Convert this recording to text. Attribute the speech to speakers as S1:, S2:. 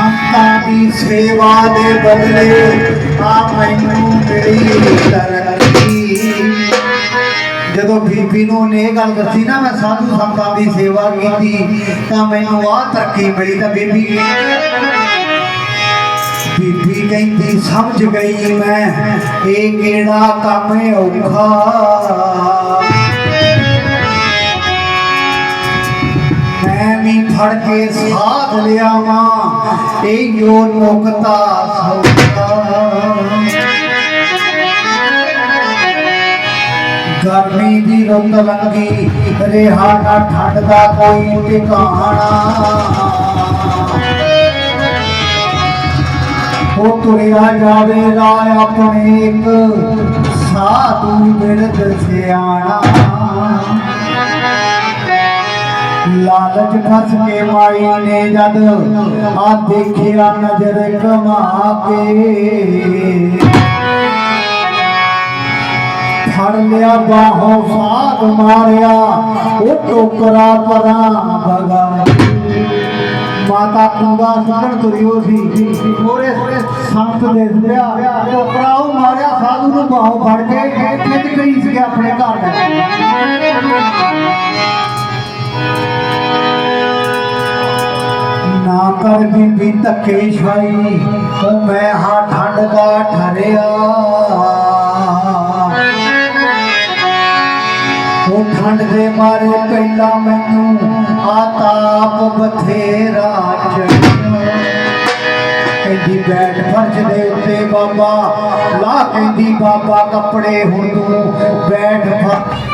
S1: ਸੰਤਾਂ ਦੀ ਸੇਵਾ ਦੇ ਬਦਲੇ ਆ ਮੈਨੂੰ ਮਿਲੀ ਤਰੱਕੀ ਜਦੋਂ ਬੀਬੀ ਨੂੰ ਉਹਨੇ ਗੱਲ ਦੱਸੀ ਨਾ, ਮੈਂ ਸਾਧੂ ਸੰਤਾਂ ਦੀ ਸੇਵਾ ਕੀਤੀ, ਤਾਂ ਮੈਨੂੰ ਆਹ ਤਰੱਕੀ ਮਿਲੀ ਤਾਂ ਬੀਬੀ ਬੀਬੀ ਕਹਿੰਦੀ, ਸਮਝ ਗਈ ਮੈਂ, ਇਹ ਕਿਹੜਾ ਕੰਮ ਔਖਾ? ਮੈਂ ਵੀ ਫੜ ਕੇ ਸਾਥ ਲਿਆ ਮਾਂ ਇਹ ਯੋ ਨੁਕਤਾ ਸੌਦਾ ਗਰਮੀ ਦੀ ਰੁੱਤ ਲੰਗੀ ਰਿਹਾ ਨਾ ਠੰਡ ਦਾ ਕੋਈ ਟਿਕਾਣਾ। ਉਹ ਤੁਰਿਆ ਜਾਵੇਗਾ ਆਪਣੇ ਇੱਕ ਸਾਧੂ ਮਿਰਦ ਸਿਆਣਾ। ਲਾਲਚ ਫਸ ਕੇ ਮਾਈ ਨੇ ਜਦ ਆ ਦੇਖਿਆ ਨਜ਼ਰ ਕਮਾ ਕੇ। ਫੜ ਲਿਆ ਬਾਹੋਂ ਸਾਧ ਮਾਰਿਆ, ਉਹ ਟੋਕਰਾ ਪਰਾਂ ਭਗਾ ਮਾਤਾ ਕੁੰਗਾ ਸੁਣਨ ਤੁਰਿਓ ਸੀ। ਮੋਰੇ ਸੰਤ ਦੇ ਲਿਆ ਟੋਕਰਾ ਉਹ ਮਾਰਿਆ, ਸਾਧੂ ਨੂੰ ਬਾਹੋਂ ਫੜ ਕੇ ਖਿੱਚ ਗਈ ਸੀ ਆਪਣੇ ਘਰ ਨਾ ਕਰ ਬੀਬੀ ਧੱਕੇ ਛਾਈ ਉਹ ਮੈਂ ਹਾਂ ਠੰਡ ਦਾ ਠਰਿਆ। ਉਹ ਠੰਡ ਦੇ ਮਾਰੇ ਪਹਿਲਾਂ ਮੈਨੂੰ ਆ ਬਥੇਰਾ ਕਹਿੰਦੀ ਬੈਠ ਫਰਸ਼ ਦੇ ਉੱਤੇ ਬਾਬਾ, ਲਾ ਕਹਿੰਦੀ ਬਾਬਾ ਕੱਪੜੇ ਹੁਣ ਤੂੰ ਬੈਠ ਫਰਸ਼